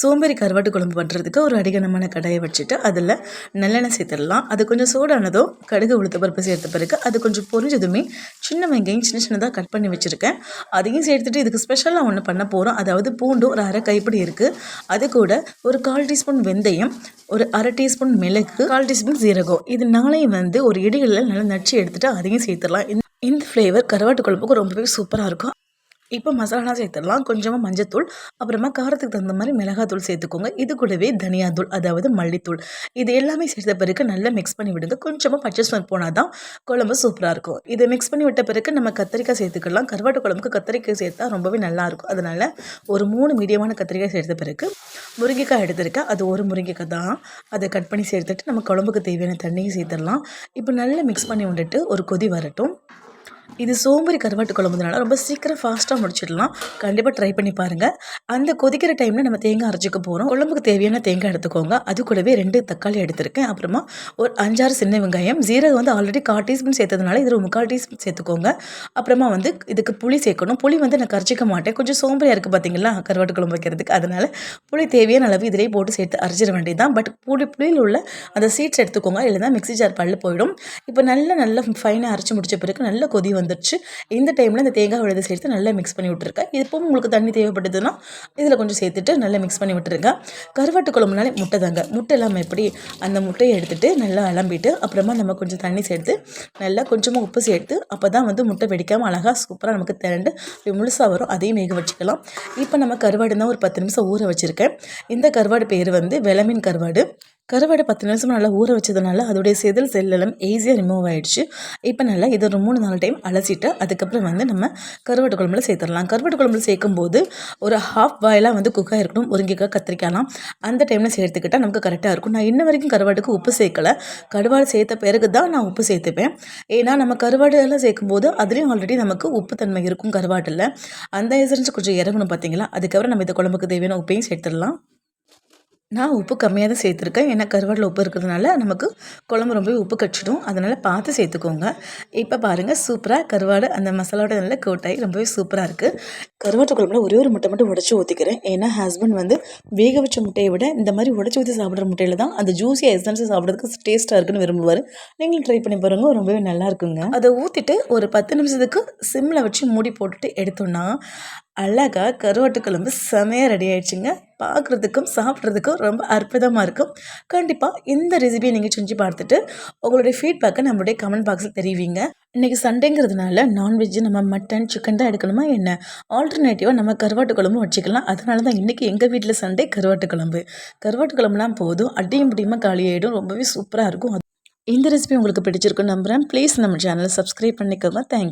சோம்பேறி கருவாட்டு குழம்பு பண்ணுறதுக்கு ஒரு அடிகனமான கடாயை வச்சுட்டு அதில் நல்லெண்ணெய் சேர்த்துடலாம். அது கொஞ்சம் சூடானதும் கடுகு உளுத்த பருப்பு சேர்த்த பிறகு அது கொஞ்சம் பொரிஞ்சதுமே சின்ன வெங்காயம் சின்ன சின்னதாக கட் பண்ணி வச்சுருக்கேன். அதையும் சேர்த்துட்டு இதுக்கு ஸ்பெஷலாக ஒன்று பண்ண போகிறோம் அதாவது பூண்டு ஒரு அரை கைப்பிடி இருக்குது அது கூட ஒரு கால் டீஸ்பூன் வெந்தயம் ஒரு அரை டீஸ்பூன் மிளகு கால் டீஸ்பூன் சீரகம். இது நாளையும் வந்து ஒரு இடிகளில் நல்லா நச்சு எடுத்துகிட்டு அதையும் சேர்த்துடலாம். இந்த இந்த ஃப்ளேவர் கருவாட்டு குழம்புக்கு ரொம்பவே சூப்பராக இருக்கும். இப்போ மசாலா சேர்த்துடலாம். கொஞ்சமாக மஞ்சத்தூள் அப்புறமா காரத்துக்கு தகுந்த மாதிரி மிளகாத்தூள் சேர்த்துக்கோங்க. இது கூடவே தனியாத்தூள் அதாவது மல்லித்தூள். இது எல்லாமே சேர்த்த பிறகு நல்லா மிக்ஸ் பண்ணி விடுங்க. கொஞ்சமாக பச்சை ஸ்மெல் போனால் தான் குழம்பு சூப்பராக இருக்கும். இதை மிக்ஸ் பண்ணி விட்ட பிறகு நம்ம கத்திரிக்காய் சேர்த்துக்கலாம். கருவாட்டு குழம்புக்கு கத்திரிக்காய் சேர்த்தா ரொம்பவே நல்லாயிருக்கும் அதனால் ஒரு மூணு மீடியமான கத்திரிக்காய் சேர்த்த பிறகு முருங்கைக்காய் எடுத்திருக்கேன். அது ஒரு முருங்கைக்காய் தான். அதை கட் பண்ணி சேர்த்துட்டு நம்ம குழம்புக்கு தேவையான தண்ணியை சேர்த்துடலாம். இப்போ நல்லா மிக்ஸ் பண்ணி விட்டுட்டு ஒரு கொதி வரட்டும். இது சோம்பேறி கருவாட்டு குழம்புனால ரொம்ப சீக்கிரம் ஃபாஸ்ட்டாக முடிச்சிடலாம். கண்டிப்பாக ட்ரை பண்ணி பாருங்கள் அந்த கொதிக்கிற டைமில் நம்ம தேங்காய் அரைச்சிக்க போகிறோம் குழம்புக்கு தேவையான தேங்காய் எடுத்துக்கோங்க. அது கூடவே ரெண்டு தக்காளி எடுத்திருக்கேன். அப்புறமா ஒரு அஞ்சாறு சின்ன வெங்காயம். ஜீரகம் வந்து ஆல்ரெடி கால் டீஸ்பூன் சேர்த்ததுனால இதில் ஒரு முக்கால் டீஸ்பூன் சேர்த்துக்கோங்க. அப்புறமா வந்து இதுக்கு புளி சேர்க்கணும். புளி வந்து நான் கரைச்சிக்க மாட்டேன். கொஞ்சம் சோம்பேறியாக இருக்குது பார்த்தீங்களா கருவாட்டு குழம்பு வைக்கிறதுக்கு. அதனால் புளி தேவையான அளவு இதிலே போட்டு சேர்த்து அரைச்சிட வேண்டியது தான் பட் புளி புளியில் உள்ள அந்த சீட்ஸ் எடுத்துக்கோங்க. இல்லைனா மிக்ஸி ஜார் பல்லு போயிடும். இப்போ நல்லா நல்லா ஃபைனாக அரைச்சி முடிச்ச பிறகு நல்ல கொதி வந்துடுச்சு. இந்த டைமில் இந்த தேங்காய் விழுது சேர்த்து நல்லா மிக்ஸ் பண்ணி விட்டுருக்கேன். இப்போவும் உங்களுக்கு தண்ணி தேவைப்படுதுன்னா இதில் கொஞ்சம் சேர்த்துட்டு நல்லா மிக்ஸ் பண்ணி விட்டுருங்க. கருவாட்டு குழம்புனாலே முட்டை தாங்க. முட்டை இல்லாமல் எப்படி அந்த முட்டையை எடுத்துகிட்டு நல்லா அலம்பிட்டு அப்புறமா நம்ம கொஞ்சம் தண்ணி சேர்த்து நல்லா கொஞ்சமாக உப்பு சேர்த்து அப்போ தான் வந்து முட்டை வெடிக்காமல் அழகாக சூப்பராக நமக்கு திரண்டு முழுசாக வரும். அதையும் வேக வச்சுக்கலாம். இப்போ நம்ம கருவாடு தான் ஒரு பத்து நிமிஷம் ஊற வச்சுருக்கேன். இந்த கருவாடு பேர் வந்து வெளமின் கருவாடு. கருவாடை பத்து நிமிஷம் நல்லா ஊற வச்சதுனால அதோடைய செதில் செல்லெல்லாம் ஈஸியாக ரிமூவ் ஆகிடுச்சு இப்போ நல்லா இதை ஒரு மூணு நாலு டைம் அலசிட்டு அதுக்கப்புறம் வந்து நம்ம கருவாட்டு குழம்புல சேர்த்துடலாம். கருவாட்டு குழம்புல சேர்க்கும் போது ஒரு ஹாஃப் பாயிலாக வந்து குக்காக இருக்கணும் முருங்கைக்காய் கத்திரிக்காய்லாம் அந்த டைமில் சேர்த்துக்கிட்டால் நமக்கு கரெக்டாக இருக்கும். நான் இன்ன வரைக்கும் கருவாட்டுக்கு உப்பு சேர்க்கலை. கருவாடு சேர்த்த பிறகு தான் நான் உப்பு சேர்த்துப்பேன். ஏன்னா நம்ம கருவாடுலாம் சேர்க்கும்போது அதுலேயும் ஆல்ரெடி நமக்கு உப்பு தன்மை இருக்கும் கருவாட்டில். அந்த எசரிஞ்சு கொஞ்சம் இறங்கணும் பார்த்தீங்களா அதுக்கப்புறம் நம்ம இந்த குழம்புக்கு தேவையான உப்பையும் சேர்த்துடலாம். நான் உப்பு கம்மியாக தான் சேர்த்துருக்கேன். ஏன்னா கருவாட்டில் உப்பு இருக்கிறதுனால நமக்கு குழம்பு ரொம்பவே உப்பு கடிச்சிடும். அதனால் பார்த்து சேர்த்துக்கோங்க. இப்போ பாருங்கள் சூப்பராக கருவாடு அந்த மசாலாவோட நல்லா கோட்டாகி ரொம்பவே சூப்பராக இருக்குது கருவாட்டு குழம்புல ஒரே ஒரு முட்டை மட்டும் உடச்சி ஊற்றிக்கிறேன் ஏன்னா ஹஸ்பண்ட் வந்து வேக வச்ச முட்டையை விட இந்த மாதிரி உடச்சி ஊற்றி சாப்பிட்ற முட்டையில் தான் அந்த ஜூஸியாக எசன்ஸை சாப்பிட்றதுக்கு டேஸ்ட்டாக இருக்குன்னு விரும்புவார். நீங்களும் ட்ரை பண்ணி பாருங்கள் ரொம்பவே நல்லா இருக்குங்க. அதை ஊற்றிட்டு ஒரு பத்து நிமிஷத்துக்கு சிம்மில் வச்சு மூடி போட்டுட்டு எடுத்தோன்னா அழகாக கருவாட்டு குழம்பு செமையாக ரெடி ஆயிடுச்சுங்க. பார்க்குறதுக்கும் சாப்பிட்றதுக்கும் ரொம்ப அற்புதமாக இருக்கும். கண்டிப்பாக இந்த ரெசிபியை நீங்கள் செஞ்சு பார்த்துட்டு உங்களுடைய ஃபீட்பேக்கை நம்மளுடைய கமெண்ட் பாக்ஸில் தெரிவிங்க. இன்றைக்கி சண்டேங்கிறதுனால நான்வெஜ்ஜு நம்ம மட்டன் சிக்கன் தான் எடுக்கணுமா என்ன? ஆல்டர்னேட்டிவாக நம்ம கருவாட்டு குழம்பு வச்சுக்கலாம். அதனால தான் இன்றைக்கி எங்கள் வீட்டில் சண்டே கருவாட்டு குழம்பு. கருவாட்டு குழம்புலாம் போதும். அடியும் முடியுமா காலியாகிடும் ரொம்பவே சூப்பராக இருக்கும். இந்த ரெசிபி உங்களுக்கு பிடிச்சிருக்குன்னு நம்புகிறேன் ப்ளீஸ் நம்ம சேனலை சப்ஸ்கிரைப் பண்ணிக்கோங்க. தேங்க்